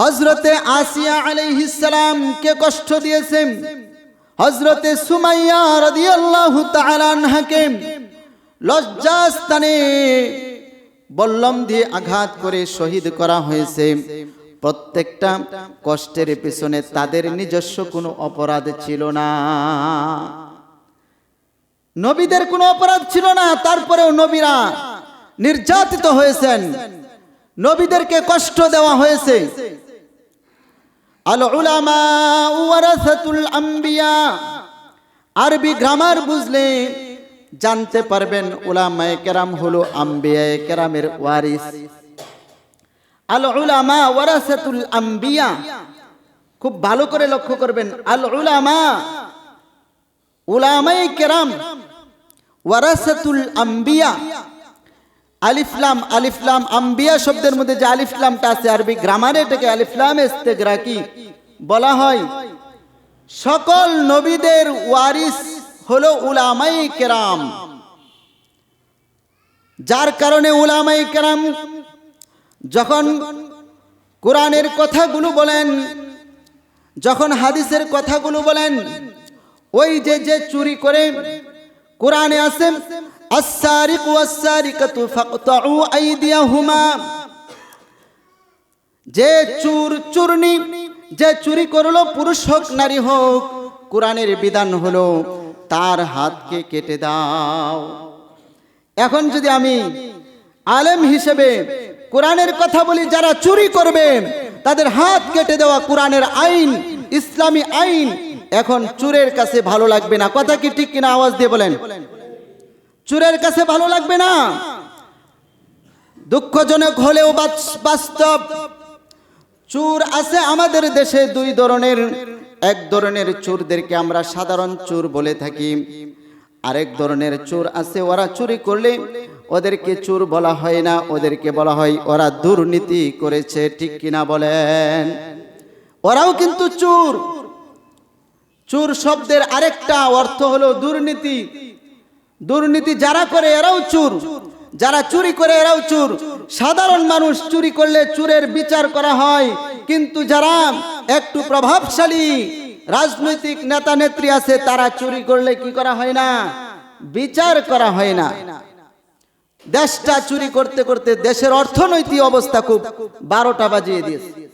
হজরতে আসিয়া আলাইহিসালাম কে কষ্ট দিয়েছেন? হজরতে সুমাইয়া রাদিয়াল্লাহু তাআলা আনহাকে লজ্জাস্থানে বল্লম দিয়ে আঘাত করে শহীদ করা হয়েছে। প্রত্যেকটা কষ্টের পেছনে তাদের নিজস্ব কোনো অপরাধ ছিল না। নবীদের কোনো অপরাধ ছিল না, তারপরেও নবীরা নির্যাতিত হয়েছেন। নবীদেরকে কষ্ট দেওয়া হয়েছে। উলামা আম্বিয়া। আরবি গ্রামার বুঝলে জানতে পারবেন উলামায়ে কেরাম হলো আম্বিয়ায়ে কেরামের ওয়ারিস। আল উলামা ওয়ারাসাতুল আম্বিয়া। খুব ভালো করে লক্ষ্য করবেন। আল উলামা উলামায়ে কেরাম ওয়ারাসাতুল আম্বিয়া। আলিফলাম আলিফলাম আম্বিয়া শব্দের মধ্যে যে আলিফলামটা আছে আরবি গ্রামারে এটাকে আলিফলাম ইস্তেগরাকি বলা হয়। সকল নবীদের ওয়ারিস হলো উলামাই কেরাম। যার কারণে উলামাই কেরাম যখন কোরআনের কথাগুলো বলেন, যখন হাদিসের কথাগুলো বলেন, ওই যে যে চুরি করে কোরআনে আছে السارق والسارقة فاقطعوا أيديهما যে চুর চুরনি যে চুরি করলো পুরুষ হোক নারী হোক কোরআনের বিধান হলো তার হাতকে কেটে দাও এখন যদি আমি আলেম হিসেবে কোরআনের কথা বলি যারা চুরি করবে তাদের হাত কেটে দেওয়া কোরআনের আইন ইসলামী আইন এখন চুরের কাছে ভালো লাগবে না কথা কি ঠিক কিনা আওয়াজ দিয়ে বলেন চুরের কাছে ভালো লাগবে না। দুঃখজনক হলেও বাস- বাস্তব। চুর আছে আমাদের দেশে দুই ধরনের। এক ধরনের চোরদেরকে আমরা সাধারণ চোর বলে থাকি। আরেক ধরনের চোর আছে, ওরা চুরি করলে ওদেরকে চোর বলা হয় না, ওদেরকে বলা হয় ওরা দুর্নীতি করেছে, ঠিক কিনা বলেন? ওরাও কিন্তু চোর। চোর শব্দের আরেকটা অর্থ হলো দুর্নীতি। দুর্নীতি যারা করে এরাও চুর। যারা চুরি করে এরাও চুর। সাধারণ মানুষ চুরি করলে চুরের বিচার করা হয়। কিন্তু যারা একটু প্রভাবশালী, রাজনৈতিক নেতা নেত্রী আছে, তারা চুরি করলে কি করা হয় না? বিচার করা হয় না। দেশটা চুরি করতে করতে দেশের অর্থনৈতিক অবস্থা খুব বারোটা বাজিয়ে দিয়েছে।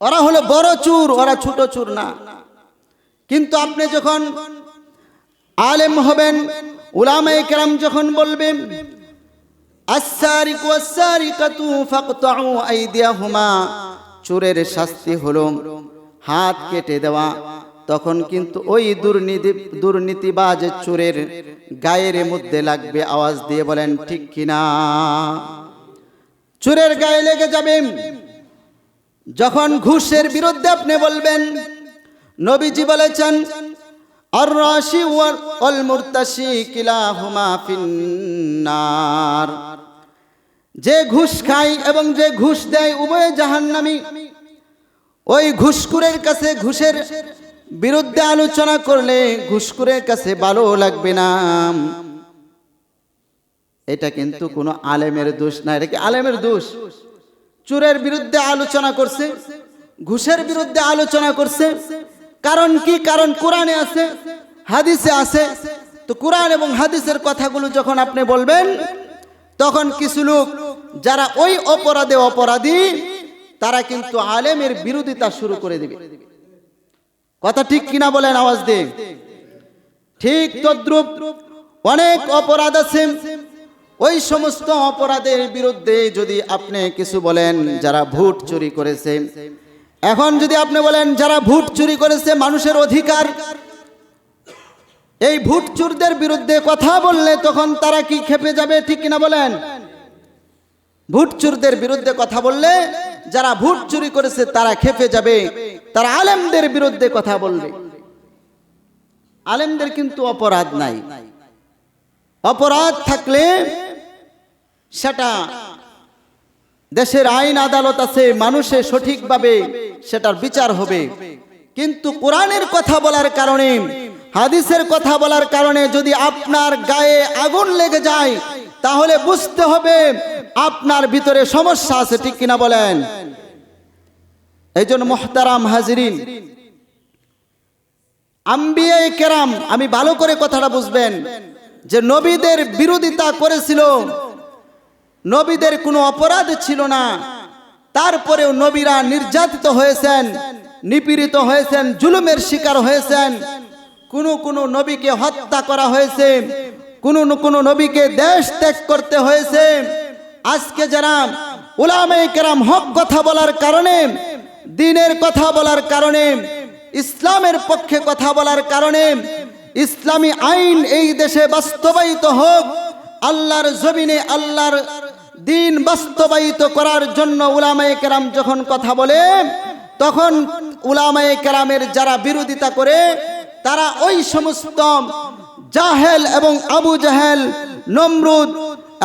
ওরা হলো বড় চুর, ওরা ছোট চুর না। কিন্তু আপনি যখন আলেম হবেন, উলামায়ে কেরাম যখন বলবেন চোরের শাস্তি হলো হাত কেটে দেওয়া। তখন কিন্তু ওই দুর্নীতি, দুর্নীতিবাজ চোরের গায়ের মধ্যে লাগবে আওয়াজ দিয়ে বলেন, ঠিক কিনা? চোরের গায়ে লেগে যাবে। যখন ঘুষের বিরুদ্ধে আপনি বলবেন, নবীজি বলেছেন রাশি ওয়াল মুরতাশি কিলাহুমা ফিন্নার। যে ঘুষ খায় এবং যে ঘুষ দেয় উভয় জাহান্নামী। ওই ঘুষকুরের কাছে ঘুষের বিরুদ্ধে আলোচনা করলে ঘুষকুরের কাছে ভালো লাগবে না। এটা কিন্তু কোনো আলেমের দোষ না, এটা কি আলেমের দোষ? চোরের বিরুদ্ধে আলোচনা করছে, ঘুষের বিরুদ্ধে আলোচনা করছে কারণ কি? কারণ কোরআনে আছে, হাদিসে আছে। তো কোরআন এবং হাদিসের কথাগুলো যখন আপনি বলবেন, তখন কিছু লোক যারা ওই অপরাধে অপরাধী, তারা কিন্তু আলেমের বিরোধিতা শুরু করে দিবে। কথা ঠিক কিনা বলেন আওয়াজ দিয়ে। ঠিক তদ্রুপ অনেক অপরাধ আছে। ওই সমস্ত অপরাধের বিরুদ্ধে যদি আপনি কিছু বলেন, যারা ভোট চুরি করেছে এখন যদি আপনি বলেন, যারা ভোট চুরি করেছে মানুষের অধিকার, এই ভোট চুরদের বিরুদ্ধে কথা বললে তখন তারা কি খেপে যাবে, ঠিক কিনা বলেন? ভোট চুরদের বিরুদ্ধে কথা বললে, যারা ভোট চুরি করেছে তারা খেপে যাবে, তারা আলেমদের বিরুদ্ধে কথা বলবে। আলেমদের কিন্তু অপরাধ নাই। অপরাধ থাকলে সেটা দেশের আইন আদালত আছে, মানুষে সঠিকভাবে সেটার বিচার হবে। কিন্তু কোরআনের কথা বলার কারণে, হাদিসের কথা বলার কারণে যদি আপনার গায়ে আগুন লেগে যায়, তাহলে বুঝতে হবে আপনার ভিতরে সমস্যা আছে, ঠিক কিনা বলেন? এই জন্য মোহতারাম হাজরিন আম্বিয়াই কেরাম, আমি ভালো করে কথাটা বুঝবেন, যে নবীদের বিরোধিতা করেছিল, নবীদের কোনো অপরাধ ছিল না। তারপরেও নবীরা নির্যাতিত হয়েছেন, নিপীড়িত হয়েছেন, জুলুমের শিকার হয়েছেন। কোনো কোনো নবীকে হত্যা করা হয়েছে, কোনো কোনো নবীকে দেশ ত্যাগ করতে হয়েছে। আজকে যারা উলামে কেরাম হক কথা বলার কারণে, দিনের কথা বলার কারণে, ইসলামের পক্ষে কথা বলার কারণে, ইসলামী আইন এই দেশে বাস্তবায়িত হোক, আল্লাহর জমিনে আল্লাহর দিন বাস্তবায়িত করার জন্য উলামায়ে কেরাম যখন কথা বলে, তখন উলামায়ে কেরামের যারা বিরোধিতা করে, তারা ওই সমস্ত জাহেল এবং আবু জাহেল, নমরুদ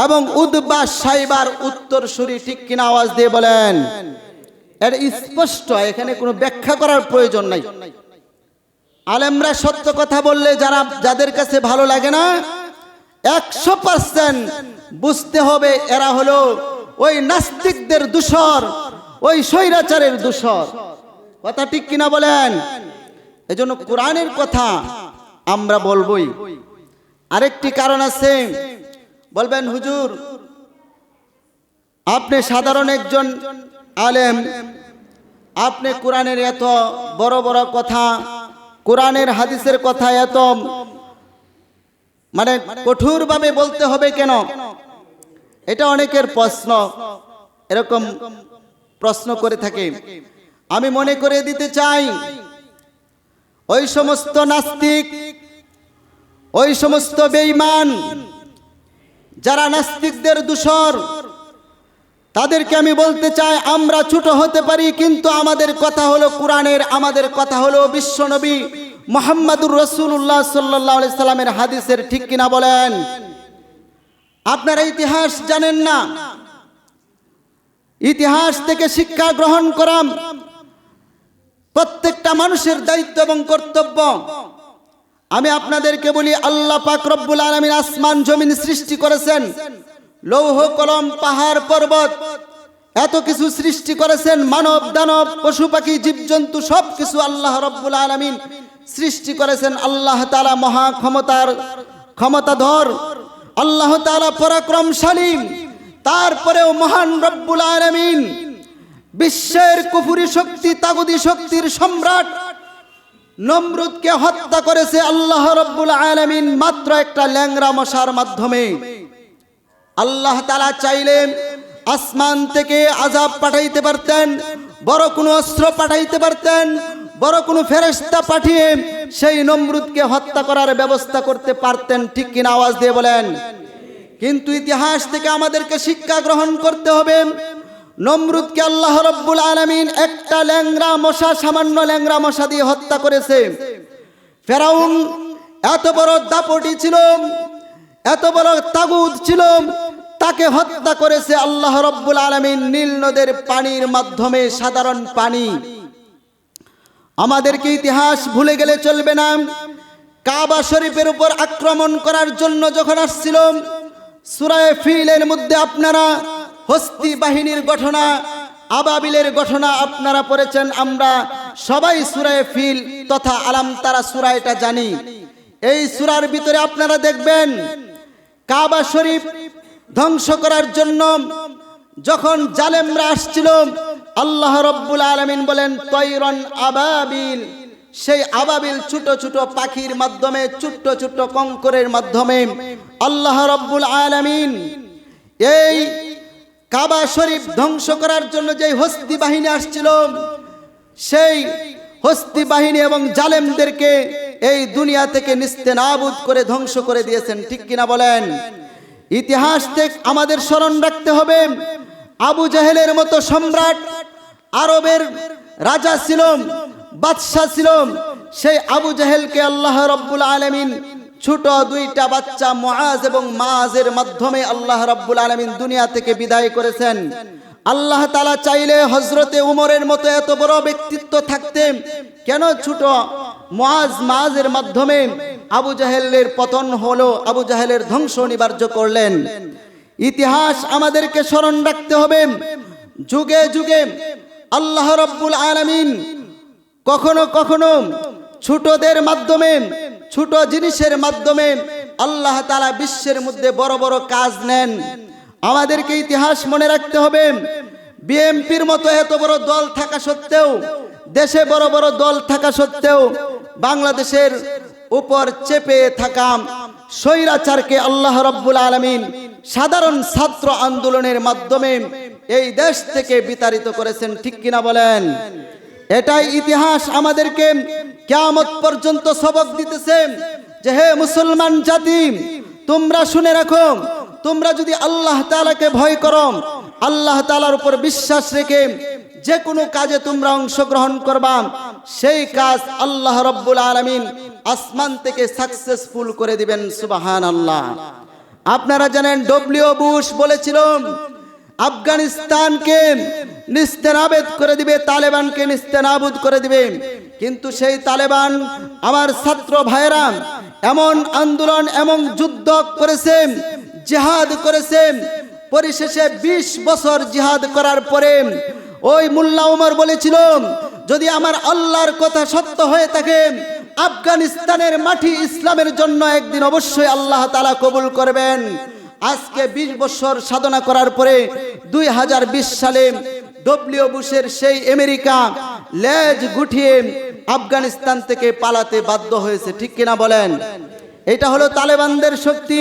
এবং উদ্বা সাইবার উত্তর সুরি ঠিক কিনা আওয়াজ দিয়ে বলেন এটা স্পষ্ট, এখানে কোনো ব্যাখ্যা করার প্রয়োজন নাই। আলেমরা সত্য কথা বললে যারা, যাদের কাছে ভালো লাগে না, একশো পার্সেন্ট বুঝতে হবে এরা হলো ওই নাস্তিকদের দূষর, ওই স্বৈরাচারের দূষর। কথা ঠিক কিনা বলেন? এজন্য কোরআনের কথা আমরা বলবই। আরেকটি কারণ আছে। বলবেন, হুজুর, আপনি সাধারণ একজন আলেম, আপনি কোরআনের এত বড় বড় কথা, কোরআনের হাদিসের কথা এত মানে কঠোরভাবে বলতে হবে কেন? এটা অনেকের প্রশ্ন। এরকম প্রশ্ন করে থাকে। আমি মনে করে দিতে চাই, ওই সমস্ত নাস্তিক, ওই সমস্ত বেঈমান, যারা নাস্তিকদের দূষর, তাদেরকে আমি বলতে চাই, আমরা ছোট হতে পারি, কিন্তু আমাদের কথা হলো কোরআনের, আমাদের কথা হলো বিশ্বনবী মোহাম্মদুর রসুল্লাহ সাল্লাহ সাল্লামের হাদিসের ঠিক কিনা বলেন? আপনারা ইতিহাস জানেন না? ইতিহাস থেকে শিক্ষা গ্রহণ করাম প্রত্যেকটা মানুষের দায়িত্ব এবং কর্তব্য। আমি আপনাদেরকে বলি, আল্লাহ পাক রব্বুল আলমিন আসমান, জমিন সৃষ্টি করেছেন। লৌহ, কলম, পাহাড়, পর্বত এত কিছু সৃষ্টি করেছেন। মানব, দানব, পশু পাখি, জীবজন্তু সব কিছু আল্লাহ রব্বুল আলমিন সৃষ্টি করেছেন আল্লাহ তালা মহা ক্ষমতার ক্ষমতাধর। আল্লাহ তালা পরাক্রমশালী। তারপরেও মহান রব্বুল আলমিন বিশ্বের কুফুরি শক্তি, তাগুদি শক্তির সম্রাট নমরুদকে হত্যা করেছে আল্লাহ রব্বুল আলামিন মাত্র একটা ল্যাংরা মশার মাধ্যমে। আল্লাহ তালা চাইলেন আসমান থেকে আজাব পাঠাইতে পারতেন, বড় কোনো অস্ত্র পাঠাইতে পারতেন বড় কোনো ফেরেস্তা পাঠিয়ে সেই নমরুদকে হত্যা করার ব্যবস্থা করতে পারতেন, ঠিক কিনা আওয়াজ দিয়ে বলেন। কিন্তু ইতিহাস থেকে আমাদেরকে শিক্ষা গ্রহণ করতে হবে। নমরুদকে আল্লাহ রব্বুল আলমিন একটা ল্যাংরা মশা, সামান্য ল্যাংরা মশা দিয়ে হত্যা করেছে। ফেরাউন এত বড় দাপটি ছিল, এত বড় তাগুদ ছিল, তাকে হত্যা করেছে আল্লাহ রব্বুল আলমিন নীল নদের পানির মাধ্যমে সাধারণ পানি। আমাদেরকে ইতিহাস ভুলে গেলে চলবে না। কাবা শরীফের উপর আক্রমণ করার জন্য যখন আসছিল, সুরায় ফিলের মধ্যে আপনারা হস্তি বাহিনীর ঘটনা, আবাবিলের ঘটনা আপনারা পড়েছেন, আমরা সবাই সুরায় ফিল তথা আলাম তারা সুরায়টা জানি। এই সুরার ভিতরে আপনারা দেখবেন, কাবা শরীফ ধ্বংস করার জন্য যখন জালেমরা আসছিল আল্লাহ রব্বুল আলমিন বলেন, তৈরন আবাবিল। সেই আবাবিল ছোট ছোট পাখির মাধ্যমে, ছোট্ট ছোট্ট কঙ্করের মাধ্যমে আল্লাহ রব্বুল আলমিন এই কাবা শরীফ ধ্বংস করার জন্য যে হস্তি বাহিনী আসছিল, সেই হস্তি বাহিনী এবং জালেমদেরকে এই দুনিয়া থেকে নিস্তে নাবুদ করে ধ্বংস করে দিয়েছেন। ঠিক কিনা বলেন? ইতিহাস থেকে আমাদের স্মরণ রাখতে হবে, আবু জাহেলের মতো সম্রাট আরবের রাজা ছিল বাদশাহ ছিল সেই আবু জাহেলকে আল্লাহ রব্বুল আলমিন ছোট দুইটা বাচ্চা মহাজ এবং মাআজের মাধ্যমে আল্লাহ রাব্বুল আলামিন দুনিয়া থেকে বিদায় করেছেন। আল্লাহ তালা চাইলে হজরতে উমরের মতো এত বড় ব্যক্তিত্ব থাকতে কেন ছোট মুআজ মাআজের মাধ্যমে আবু জাহেলের পতন হলো, আবু জাহেলের ধ্বংস অনিবার্য করলেন। ইতিহাস আমাদেরকে স্মরণ রাখতে হবে। যুগে যুগে আল্লাহ রব্বুল আলামিন কখনো কখনো ছোটদের মাধ্যমে, ছোট জিনিসের মাধ্যমে আল্লাহ তালা বিশ্বের মধ্যে বড় বড় কাজ নেন। আমাদেরকে ইতিহাস মনে রাখতে হবে বিএমপির মতো এত বড় দল থাকা সত্ত্বেও, দেশে বড় বড় দল থাকা সত্ত্বেও বাংলাদেশের উপর চেপে থাকা স্বৈরাচারকে আল্লাহ রব্বুল আলমিন সাধারণ ছাত্র আন্দোলনের মাধ্যমে এই দেশ থেকে বিতাড়িত করেছেন, ঠিক কিনা বলেন? এটাই ইতিহাস আমাদেরকে কেয়ামত পর্যন্ত সবক দিতেছে যে হে মুসলমান জাতি, তোমরা শুনে রাখো, তোমরা যদি আল্লাহ তাআলাকে ভয় করো, আল্লাহ তালার উপর বিশ্বাস রেখে যে কোনো কাজে তোমরা অংশগ্রহণ করবা, সেই কাজ আল্লাহ রব্বুল আলামিন আসমান থেকে সাকসেসফুল করে দিবেন সুবাহান আল্লাহ আপনারা জানেন ডব্লিউ বুশ বলেছিল আফগানিস্তানকে নিস্তেনাবেদ করে দিবে, তালেবানকে নিস্তেনাবুদ করে দিবে। কিন্তু সেই তালেবান আমার ছাত্র ভাইরা এমন আন্দোলন, এমন যুদ্ধ করেছে, জিহাদ করেছে, পরিশেষে ২০ বছর জিহাদ করার পরে ওই মুল্লা উমর বলেছিল, যদি আমার আল্লাহর কথা সত্য হয়ে থাকে, আফগানিস্তানের মাটি ইসলামের জন্য একদিন অবশ্যই আল্লাহ তালা কবুল করবেন। আজকে ২০ বছর সাধনা করার পরে দুই হাজার বিশ সালে ডব্লিউ বুশের সেই আমেরিকা লেজ গুঠিয়ে আফগানিস্তান থেকে পালাতে বাধ্য হয়েছে। ঠিক কিনা বলেন? এটা হলো তালেবানদের শক্তি।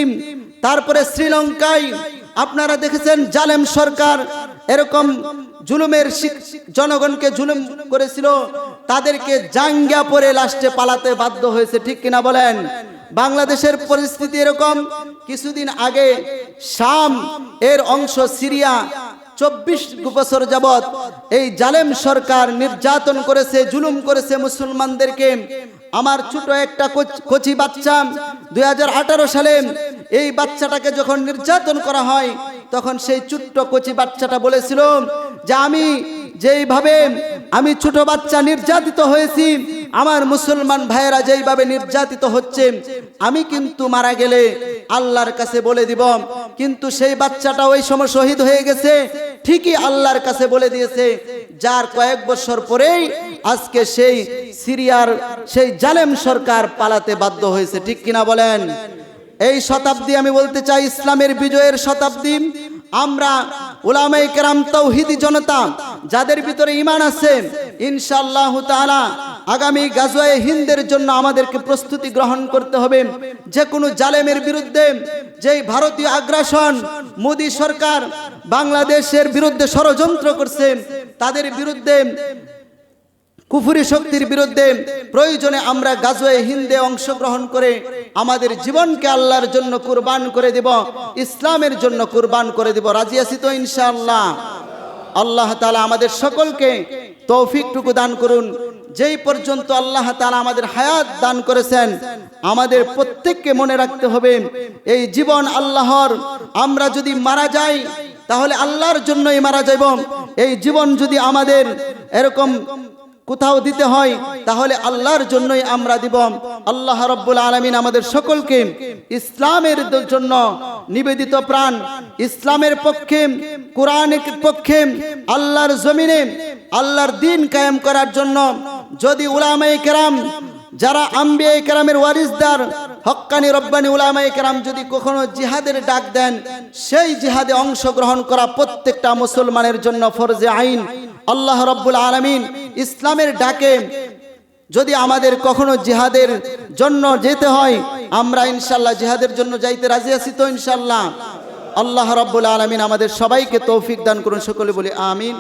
তারপরে শ্রীলঙ্কায় আপনারা দেখেছেন জালেম সরকার এরকম জুলুমের জনগণকে জুলুম করেছিল। তাদেরকে জাঙ্গা পরে লাস্টে পালাতে বাধ্য হয়েছে। ঠিক কিনা বলেন? বাংলাদেশের পরিস্থিতি এরকম। কিছুদিন আগে শাম এর অংশ সিরিয়া চব্বিশ বছর যাবৎ এই জালেম সরকার নির্যাতন করেছে, জুলুম করেছে মুসলমানদেরকে। আমার ছোট একটা কোচ- বাচ্চা দুই হাজার আঠারো সালে এই বাচ্চাটাকে যখন নির্যাতন করা হয়, তখন সেই ছোট্ট কচি বাচ্চাটা বলেছিল যে, আমি যেইভাবে আমি ছোট বাচ্চা নির্যাতিত হয়েছি আমার মুসলমান ভাইয়েরা যেইভাবে নির্যাতিত হচ্ছে, আমি কিন্তু মারা গেলে আল্লাহর কাছে বলে দিব, কিন্তু সেই বাচ্চাটা ওই সময় শহীদ হয়ে গেছে, ঠিকই আল্লাহর কাছে বলে দিয়েছে, যার কয়েক বছর পরেই আজকে সেই সিরিয়ার সেই জালেম সরকার পালাতে বাধ্য হয়েছে, ঠিক কিনা বলেন? এই শতাব্দী আমি বলতে চাই, ইসলামের বিজয়ের শতাব্দী, আমরা উলামাই কেরাম তৌহিদি জনতা, যাদের ভিতরে ইমান আছে, ইনশাআল্লাহ তাআলা আগামী গাজওয়ায়ে হিন্দের জন্য আমাদেরকে প্রস্তুতি গ্রহণ করতে হবে। যে কোনো জালেমের বিরুদ্ধে যেই ভারতীয় আগ্রাসন, মোদি সরকার বাংলাদেশের বিরুদ্ধে ষড়যন্ত্র করছে, তাদের বিরুদ্ধে কুফুরি শক্তির বিরুদ্ধে প্রয়োজনে আমরা গাজওয়ে হিন্দে অংশগ্রহণ করে আমাদের জীবনকে আল্লাহর জন্য কুরবান করে দেব, ইসলামের জন্য কুরবান করে দেব। রাজি আছি তো ইনশাআল্লাহ? আল্লাহ তাআলা আমাদের সকলকে তৌফিকটুকু দান করুন। যেই পর্যন্ত আল্লাহ তাআলা আমাদের হায়াত দান করেছেন, আমাদের প্রত্যেককে মনে রাখতে হবে, এই জীবন আল্লাহর। আমরা যদি মারা যাই, তাহলে আল্লাহর জন্যই মারা যাইব। এই জীবন যদি আমাদের এরকম কোথাও দিতে হয়, তাহলে আল্লাহর জন্যই আমরা দিব। আল্লাহ রব্বুল আলমিন আমাদের সকলকে ইসলামের জন্য নিবেদিত প্রাণ, ইসলামের পক্ষে, কোরআনের পক্ষে, আল্লাহর জমিনে, আল্লাহর দিন কায়েম করার জন্য। যদি উলামাই কেরাম, যারা আম্বিয়া কেরামের ওয়ারিসদার, হক্কানি রব্বানি উলামাই কেরাম যদি কখনো জিহাদের ডাক দেন, সেই জিহাদে অংশগ্রহণ করা প্রত্যেকটা মুসলমানের জন্য ফরজে আইন। আল্লাহ রব্বুল আলমিন ইসলামের ডাকে যদি আমাদের কখনো জিহাদের জন্য যেতে হয়, আমরা ইনশাল্লাহ জিহাদের জন্য যাইতে রাজি আছি তো ইনশাল্লাহ আল্লাহ রব্বুল আলমিন আমাদের সবাইকে তৌফিক দান করুন, সকলে বলি আমিন।